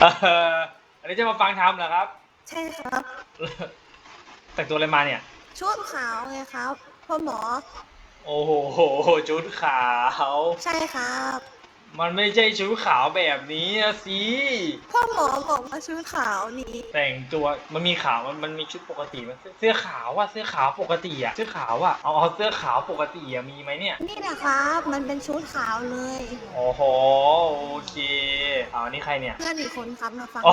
เอ่ออันนี้จะมาฟังทำเหรอครับ ใช่ครับ แต่งตัวอะไรมาเนี่ย ชุดขาวไงครับพ่อหมอ โอ้โหชุดขาว ใช่ครับ มันไม่ใช่ชุดขาวแบบนี้นะสิพ่อหมอบอกว่าชุดขาวนี่แต่งตัวมันมีขาวมันมันมีชุดปกติมันเสื้อขาวว่ะเสื้อขาวปกติอะเสื้อขาวอะเอาเอาเสื้อขาวปกติอะมีไหมเนี่ยนี่นะครับ มันเป็นชุดขาวเลยโอ้โหโอเคเอาอันนี้ใครเนี่ย เพื่อนอีกคนครับมาฟังโอ้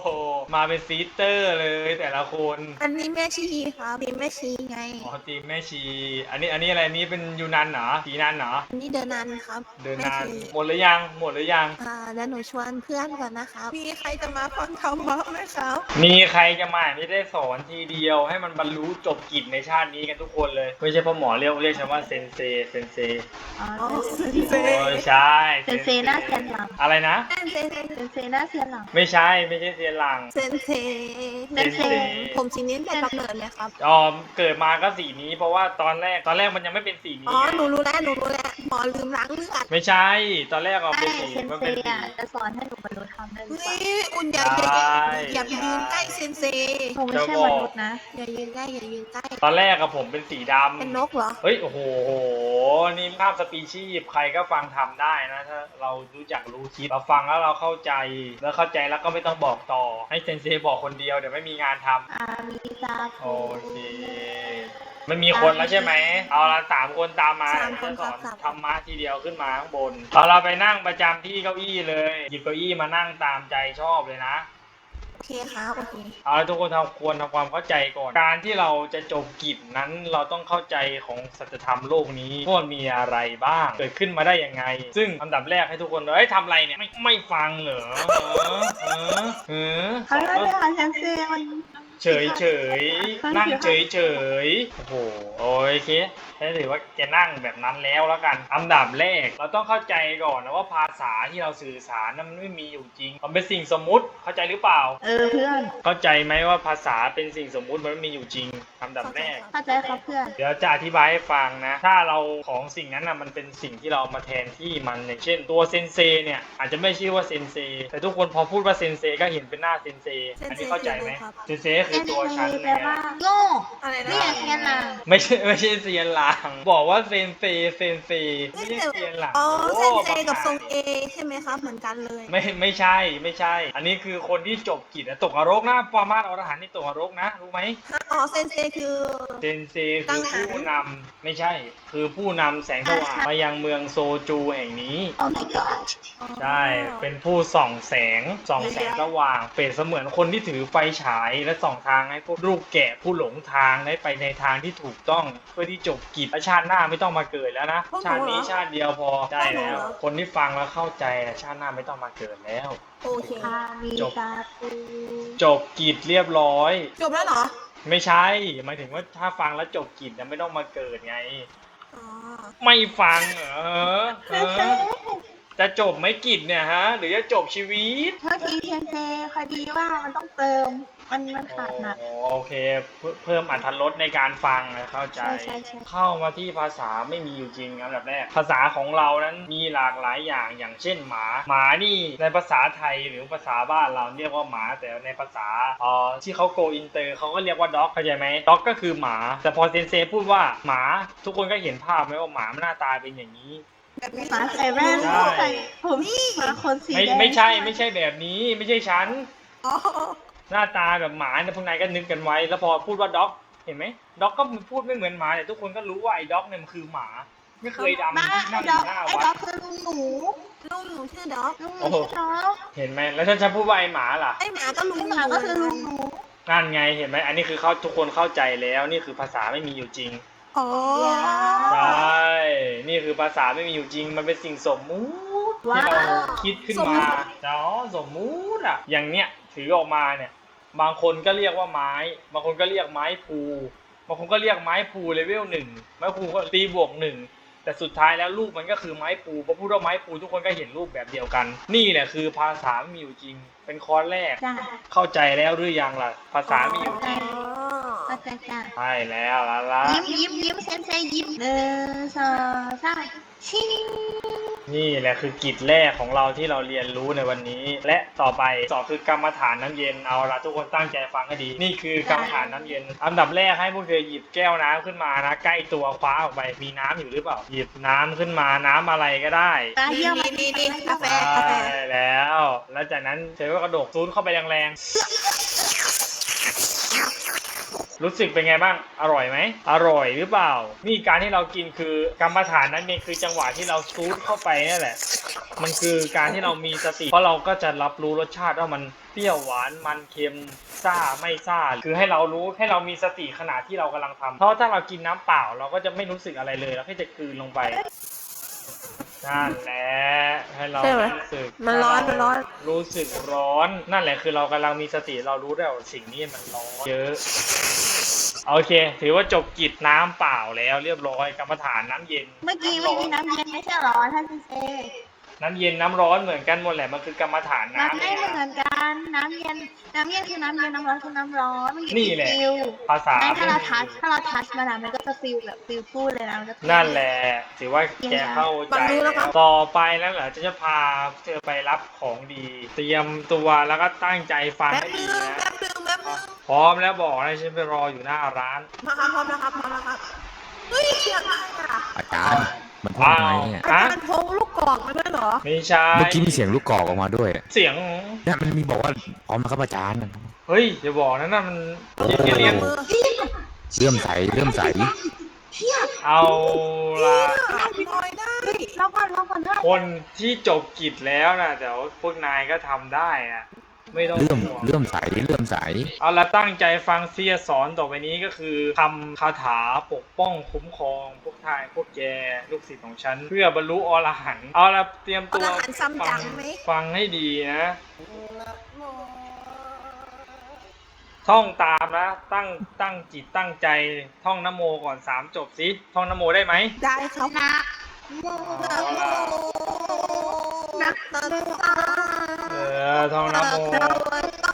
โหมาเป็นซีเตอร์เลยแต่ละคนอันนี้แม่ชีครับนี่แม่ชีไงอ๋อทีมแม่ชี อันนี้อันนี้อะไรอันนี้เป็นยูนันเหรอสีนันเหรออันนี้เดินนันครับเดินแม่นานชีหมดหรือยัง หมดหรือยัง อ่าแล้วหนูชวนเพื่อนก่อนนะครับมีใครจะมาฟังธรรมะไหมครับ มีใครจะมาไม่ได้สอนทีเดียว ให้มันบรรลุจบกิจในชาตินี้กันทุกคนเลย ไม่ใช่พ่อหมอเรียกเรียกฉันว่าเซนเซ เซนเซอ๋ออ๋อเซนเซ โอ้ยใช่เซนเซหน้าเซียนหลัง อะไรนะ เซนเซเซนเซหน้าเซียนหลัง ไม่ใช่ไม่ใช่เซียนหลัง เซนเซเซนเซ ผมสีนี้แต่กำเนิดเลยครับอ๋อเกิดมาก็สีนี้ เพราะว่าตอนแรกตอนแรกมันยังไม่เป็นสีนี้อ๋อ หนูรู้แล้ว หนูรู้แล้ว หมอลืมล้างเลือด ไม่ใช่ตอนแรกเอาใช่เป็นสีเซนมันเซเป็นสี อะจะสอนให้หนูบรรลุธรรมได้หรือเฮ้เปล่ายอุ่นอย่าอย่าอย่าอย่ายืนใกล้เซนเซหนูไม่ใช่มนุษย์นะ อย่ายืนใกล้อย่ายืนใกล้ตอนแรกกับผมเป็นสีดำ เป็นนกเหรอ เฮ้ย โอ้โห นี่ภาพสปีชีพใครก็ฟังทำได้นะถ้าเรารู้จักรู้คิดเราฟังแล้วเราเข้าใจ แล้วเข้าใจแล้วก็ไม่ต้องบอกต่อ ให้เซนเซบอกคนเดียวเดี๋ยวไม่มีงานทำ อามีซาโอเค ไม่มีคนแล้วใช่ไหม เอาละสามคนตามมาสามคนจะสอนครับธรรมะทีเดียวขึ้นมาข้างบน เอาเราไปนั่งประจำที่เก้าอี้เลย หยิบเก้าอี้มานั่งตามใจชอบเลยนะ โอเคครับโอเคเอาละทุกคนทำควรทำความเข้าใจก่อน การที่เราจะจบกิจนั้นเราต้องเข้าใจของสัจธรรมโลกนี้ว่ามีอะไรบ้าง เกิดขึ้นมาได้ยังไง ซึ่งอันดับแรกให้ทุกคนเอ้ยทำอะไรเนี่ยไม่ไม่ฟังเหรอเออเออเขาเรียกว่าเซนเซมัน เฉยเฉยๆนั่งเฉยเฉยๆโอ้โหโอเคแค่ถือว่าแกนั่งแบบนั้นแล้วแล้วกัน อันดับแรก เราต้องเข้าใจก่อนนะว่าภาษาที่เราสื่อสารนั้นมันไม่มีอยู่จริง มันเป็นสิ่งสมมุติเข้าใจหรือเปล่า เออเพื่อน เข้าใจไหมว่าภาษาเป็นสิ่งสมมุติมันไม่มีอยู่จริง ลำดับแรก เข้าใจครับเพื่อน เดี๋ยวจะอธิบายให้ฟังนะ ถ้าเราของสิ่งนั้นนะมันเป็นสิ่งที่เรามาแทนที่มันอย่างเช่น ตัวเซนเซเนี่ยอาจจะไม่ชื่อว่าเซนเซแต่ทุกคนพอพูดว่าเซนเซก็เห็นเป็นหน้าเซนเซอันนี้เข้าใจไหมเซนเซก็เซคือนตัวเซชั้นแปลเนี่ยว่าโง่อะไรนะเนี่ยเซียนหลังไม่ใช่ไม่ใช่เซียนหลังบอกว่าเซนเซเซนเซไม่ใช่เซียนหลังอ๋อโเซนเซกับประหารทรงเอใช่ไหมครับเหมือนกันเลยไม่ไม่ใช่ไม่ใช่ อันนี้คือคนที่จบกิจอะตกนรกนะปามาสอรหันต์นี่ตกนรกนะรู้ไหมอ๋อเซนเซคือ เซนเซคือผู้นำไม่ใช่ คือผู้นำแสงสว่างมายังเมืองโซจูแห่งนี้ โอ้ my god ใช่ เป็นผู้ส่องแสง ส่องแสงสว่าง เปรียบเสมือนคนที่ถือไฟฉายและส่องทางให้พวกลูกแกะผู้หลงทางได้ไปในทางที่ถูกต้อง เพื่อที่จบกิจและชาติหน้าไม่ต้องมาเกิดแล้วนะชาตินี้ชาติเดียวพอได้แล้ว คนที่ฟังแล้วเข้าใจอะชาติหน้าไม่ต้องมาเกิดแล้ว โอเคอามีซาตูจบกิจเรียบร้อย จบแล้วเหรอ ไม่ใช่หมายถึงว่าถ้าฟังแล้วจบกิจนะไม่ต้องมาเกิดไง อ๋อ ไม่ฟังเหรอเออ จะจบไหม่กิจเนี่ยฮะ หรือจะจบชีวิตเท่าทีเซนเซพอดีว่ามันต้องเติม มันมันขาดหนักอ๋อโอเคเพิ่มเพิ่มอรรถรสในการฟังนะเข้าใจ ใช่ใช่ใช่ เข้ามาที่ภาษาไม่มีอยู่จริงอันดับแรก ภาษาของเรานั้นมีหลากหลายอย่างอย่างเช่นหมา หมานี่ในภาษาไทยหรือภาษาบ้านเราเรียกว่าหมาแต่ในภาษาเอ่อที่เขาโกอินเตอร์เขาก็เรียกว่าด็อกเข้าใจไหมด็อกก็คือหมา แต่พอเซนเซพูดว่าหมาทุกคนก็เห็นภาพไหมว่าหมามันหน้าตาเป็นอย่างนี้ แบบนี้หมาใส่แว่นใช่ ใส่ผมหมาคนสีไม่แดงไม่ใช่ไม่ใช่แบบนี้ไม่ใช่ฉัน อ๋อหน้าตาแบบหมาเนี่ยพวกนายก็นึกกันไว้ แล้วพอพูดว่าด็อก เห็นไหมด็อกก็พูดไม่เหมือนหมาแต่ทุกคนก็รู้ว่าไอ้ด็อกเนี่ยมันคือหมา ไม่เคยดำบ้าที่ไอ้นั่งอด็อกยู่หน้าไอ้วัด็อดกคือลุงหนูลุงหนูชื่อด็อกลุงหนูโอ้โหชื่อด็อกเห็นไหมแล้วถ้าฉันพูดว่าไอ้หมาล่ะไอหมาก็ลุงไอ้หมาก็คือลุงหนูนั่นไงเห็นไหมอันนี้คือเขาทุกคนเข้าใจแล้วนี่คือภาษาไม่มีอยู่จริง อ๋อใช่ นี่คือภาษาไม่มีอยู่จริง มันเป็นสิ่งสมมุติว้าที่เราวคิดขึ้นมาเนาะสมมุติอะอย่างเนี้ยถือออกมาเนี่ย บางคนก็เรียกว่าไม้ บางคนก็เรียกไม้ภูบางคนก็เรียกไม้ภูเลเวลหนึ่งไม้ภูก็ตีบวกหนึ่งแต่สุดท้ายแล้วรูปมันก็คือไม้ภูพอพูดว่าไม้ภูทุกคนก็เห็นรูปแบบเดียวกัน นี่แหละคือภาษาไม่มีอยู่จริง เป็นคอร์สแรกจ้าเข้าใจแล้วหรือยังล่ะ ภาษาไม่มีอยู่จริงอ๋อ ก็จะจ้าใช่แล้วล่ะล่ะยิ้มยิ้มยิ้มเซนเซยิ้มหนึ่งสองสามชิงนี่แหละคือกิจแรกของเราที่เราเรียนรู้ในวันนี้ และต่อไปสองคือกรรมฐานน้ำเย็นเอาละทุกคนตั้งใจฟังให้ดี นี่คือกรรมฐานน้ำเย็น อันดับแรกให้พวกเธอหยิบแก้วน้ำขึ้นมานะ ใกล้ตัวคว้าออกไปมีน้ำอยู่หรือเปล่าหยิบน้ำขึ้นมาน้ำอะไรก็ได้ตาเยี่ยมนี่นี่นี่กาแฟได้กาแฟแล้ว แล้วจากนั้นเธอก็กระโดดซูนเข้าไปแรงๆ รู้สึกเป็นไงบ้าง อร่อยไหม อร่อยหรือเปล่า นี่การที่เรากินคือกรรมฐานนั้นเองคือจังหวะที่เราซูดเข้าไปนั่นแหละ มันคือการที่เรามีสติ เพราะเราก็จะรับรู้รสชาติว่ามันเปรี้ยวหวาน มันเค็มซ่าไม่ซ่า คือให้เรารู้ให้เรามีสติขณะที่เรากำลังทำเพราะถ้าเรากินน้ำเปล่า เราก็จะไม่รู้สึกอะไรเลยเราแค่จะกลืนลงไปนั่นแหละให้เราใช่ไหมรู้สึกมันร้อนมันร้อนรู้สึกร้อน นั่นแหละคือเรากำลังมีสติเรารู้ได้ว่าสิ่งนี้มันร้อนเยอะ โอเค ถือว่าจบกิจน้ำเปล่าแล้วเรียบร้อยกรรมฐานน้ำเย็น เมื่อกี้ไม่มีน้ำเย็นไม่ใช่เหรอท่านเซนเซน้ำเย็นน้ำร้อนเหมือนกันหมดแหละมันคือกรรมฐานมันน้ำไม่เหมือนกันน้ำเย็นน้ำเย็นคือน้ำเย็นน้ำร้อนคือน้ำร้อนมันอยู่นี่ที่แหละฟิลภาษาไม่ถ้าเราทัชถ้าเราทัชมันอะมันก็จะฟิลแบบฟิลพูดเลยนะมันจะ นั่นแหละถือว่าแกเข้าใจฟังรู้แล้วครับต่อไปแล้วเหรอจะจะพาเธอไปรับของดี เตรียมตัวแล้วก็ตั้งใจฟังแป๊บให้นึดีงนะ แป๊บนึง แป๊บนึงพร้อมแล้วบอกนะฉันไปรออยู่หน้าร้าน มาครับพร้อมแล้วครับพร้อมแล้วครับเฮ้ยเสียงอะไรอะอาจารย์มันพูดทำไมเนี่ยอาจารย์พงลูกกอกมาด้วยเหรอไม่ใช่เมื่อกี้มีเสียงลูกกอกออกมาด้วยเสียงเนี่ยมันมีบอกว่าพร้อมนะครับอาจารย์เฮ้ยอย่าบอกนะนั่นมันโอ้เรียนมือเริ่มใสเริ่มใสเอาละพี่น้อยได้เราก่อนเราก่อนด้วยคนที่จบกิจแล้วนะเดี๋ยวพวกนายก็ทำได้นะ ไม่ต้องเริ่มห่วงเริ่มใสเริ่มใส เอาละตั้งใจฟังเสียสอนต่อไปนี้ก็คือทำคาถาปกป้องคุ้มครอง พวกทายพวกแกลูกศิษย์ของฉัน เพื่อบรรลุอรหันต์เอาละเตรียมอตัวรหันต์ซัมจังไหม ฟังให้ดีนะท่องตามนะ ตั้งตั้งจิตตั้งใจท่องนโมก่อนสามจบสิท่องนโมได้ไหมได้ครับนะเอาละ นักตะตาเออท่องนโมพระวะโต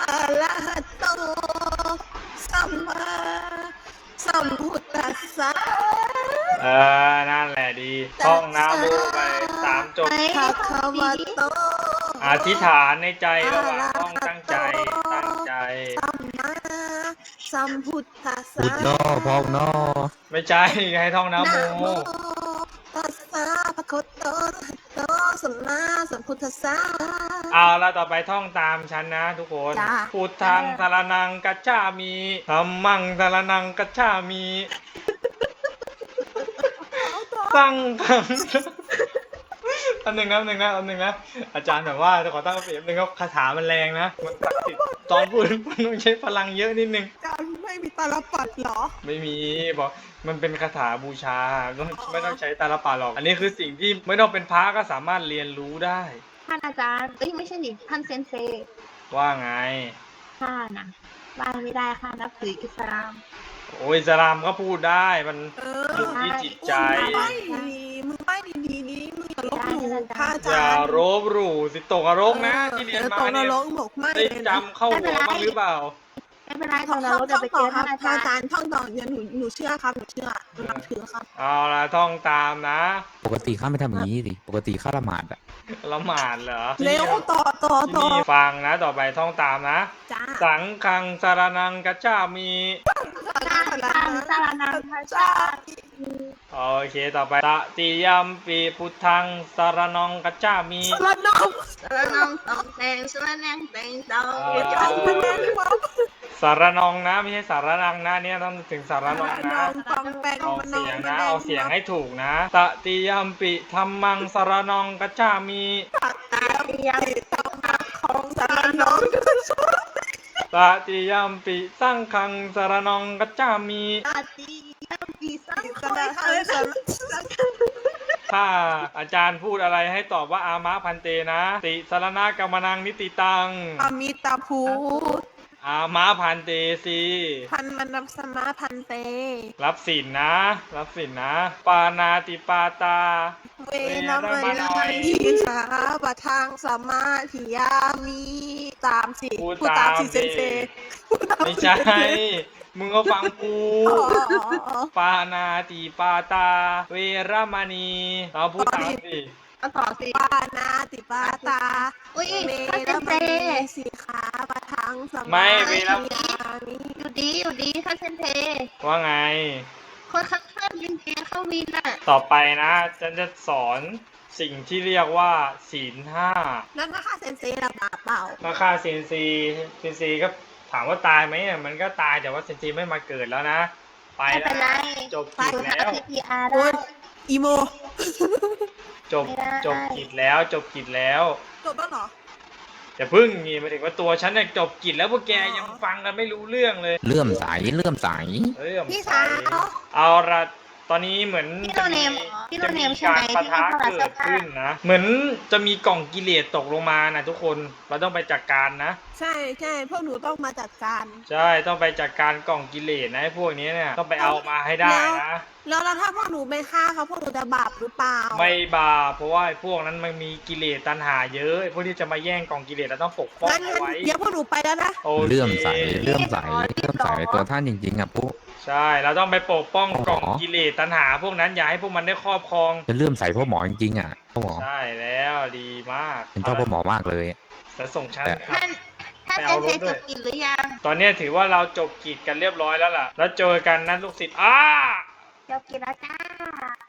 อะระหะโต สัมมาสัมพุทธัสสะเออนั่นแหละดีท่องนะโมไปสามจบภะคะวะโต อธิษฐานในใจระหว่างท่องตั้งใจตั้งใจ สัมมาสัมพุทธัสสะพุดนอพองนอไม่ใช่ให้ท่องนะนะโมโมตัสสะภะคะวะโตอะระหะโตสัมมาสัมพุทธัสสะ เอาละต่อไปท่องตามฉันนะทุกคน จ้าพุทธังสารนังกัจฉามีธรรมังสารนังกัจฉามีตั้งคังอันหนึ่งนะอันหนึ่งนะอันหนึ่งนะอาจารย์แบบว่าจะขอตั้งเปรียบหนึ่งครับคาถามันแรงนะมันศักดิ์สิทธิ์ตอนพูดมันต้องใช้พลังเยอะนิดนึงจารย์ไม่มี ตาลปัดเหรอ ไม่มีบอกมันเป็นคาถาบูชาไม่ต้องไม่ต้องใช้ตาลปาหรอก อันนี้คือสิ่งที่ไม่ต้องเป็นพระก็สามารถเรียนรู้ได้ ท่านอาจารย์เอ้ยไม่ใช่ดิท่านเซนเซว่าไง ข้านะบ้านไม่ได้ค่ะนับถืออิสลาม โอ้ยอิสลามก็พูดได้มัน เออยู่อที่จิตใจมึงไม่ดีมึงไม่ดีดีนี้มึงอย่าลบหลู่พระอาอจาย่ารย์รบหลู่สิตกนรกนะที่เรียนมาออตกนเนี่ยรกบอกไม่ได้เลยนะจำเข้าหัวบ้างหรือเปล่า ไม่เป็นไรขท่อองงเราต่อเดี๋ยวไปเจอครัท่าบนอาพระจารอาย์จารย์ท่องต่อเดี๋ยวหนูหนูเชื่อครับหนูเชื่อหนูนับถือครับ เอาละท่องตามนะปกติข้าไม่ทำอย่างนี้ดิปกติข้าละหมาดอะละหมาดเหรอเร็วต่อต่อที่ต่อนี่ฟังนะ ต่อไปท่องตามนะ จ้าสังฆังสารนังกัจจามีสร้างสร้างนังพระเจ้าโอเคต่อไปตติยัมปีพุทธังสารนังกัจจามีละน้องสระนองตองแตงสระแนงแตงเตาเออจำไม่ได้หรือเปล่า สารนองนะไม่ใช่สารนังนะเนี่ยต้องถึงสารนองน้นะองฟังแปลงออกมันน้อเสีงยงมันนะแดงออกเสียงให้ถูกนะตติยัมปิธรรมังสารนองกัจจามีปัดตาเรียงต้องหักของสารน้องตติยัมปิสังฆังสารนองกัจจามีอาตียัมปีสังสคารอยเออสารถ้าอาจารย์พูดอะไรให้ตอบว่าอามะพันเตนะ ติสารณะกรรมนังนิติตัง อมิตาภูต อามะพันเตสีพันมันรับสมาพันเต รับสินนะ รับสินนะ ปานาติปาตา เวนะมณีทิสาปะทางสมาธิยามีตามสิพูดพูดตามสิตามเซนเซดิพูดตามไม่สิใช่ มึงก็ฟังกูอ๋ออ๋ออ๋อปานาติปาตา เวรมณี เราพูดตามสิ ก็ต่อสิ ปานาติปาตาอุ้ยเมข้ารเซนมเซณีสีขาปะทังสไม่เวรมีอามิอยู่ดีอยู่ดีข้าเซนเซว่าไง คนข้างๆยินเทเข้าวินอะต่อไปนะฉันจะสอนสิ่งที่เรียกว่าศีลห้านั่นนะคะเซนเซระบาปเปล่ามาฆ่าเซนซีเซนซีก็ถามว่าตายไหมเนี่ยมันก็ตายแต่ว่าเซนซีไม่มาเกิดแล้วนะ ไปไม่แล้เป็นไรวจบกิจดูแล้ว พีพีอาร์โอ้ได้ย อีโม จบไม่ได้ จบกิจแล้วจบกิจแล้วจบแล้วเหรอ อย่าพึ่งนี่มาถึงว่าตัวฉันเนี่ยจบกิจแล้วพวกแกยังฟังกันไม่รู้เรื่องเลย เลื่อมใสเลื่อมใสเรื่องพี่ใสสาว เอาละ ตอนนี้เหมือนพี่โนจะเนมีมพี่โนจะเนมีมใช่ไหกามรปะทะที่พี่เกิเข้าดมาขึ้นนะ เหมือนจะมีกล่องกิเลสตกลงมานะทุกคน เราต้องไปจัดการนะ ใช่ใช่พวกหนูต้องมาจัดการ ใช่ ต้องไปจัดการกล่องกิเลสนะไอ้พวกนี้เนี่ย ต้องไปเอามาให้ได้นะ แล้วแล้วถ้าพวกหนูไม่ฆ่าเขาพวกหนูจะบาปหรือเปล่า ไม่บาปเพราะว่าไอ้พวกนั้นมันมีกิเลสตัณหาเยอะไอ้พวกที่จะมาแย่งกล่องกิเลสเราต้องปกป้องงั้นเอางั้นไว้เดี๋ยวพวกหนูไปแล้วนะ โอเคเลื่อมใสเลื่อมใสเลื่อมใสตัวท่านจริงๆอะปุ๊ ใช่ เราต้องไปปกป้องอ๋อกล่องกิเลสตัณหา พวกนั้นอย่าให้พวกมันได้ครอบครอง จะเลื่อมใสพ่อหมอจริงๆอะพ่อหมอใช่แล้วดีมากเป็นชอบพ่อหมอมากเลยจะส่งฉันแต่ครับ ท่านท่านไปเซเอานรเซถด้วย จบกินหรือยังตอนเนี้ยถือว่าเราจบกิจกันเรียบร้อยแล้วล่ะ แล้วเจอกันนะลูกศิษย์อ้า จบกินแล้วจ้า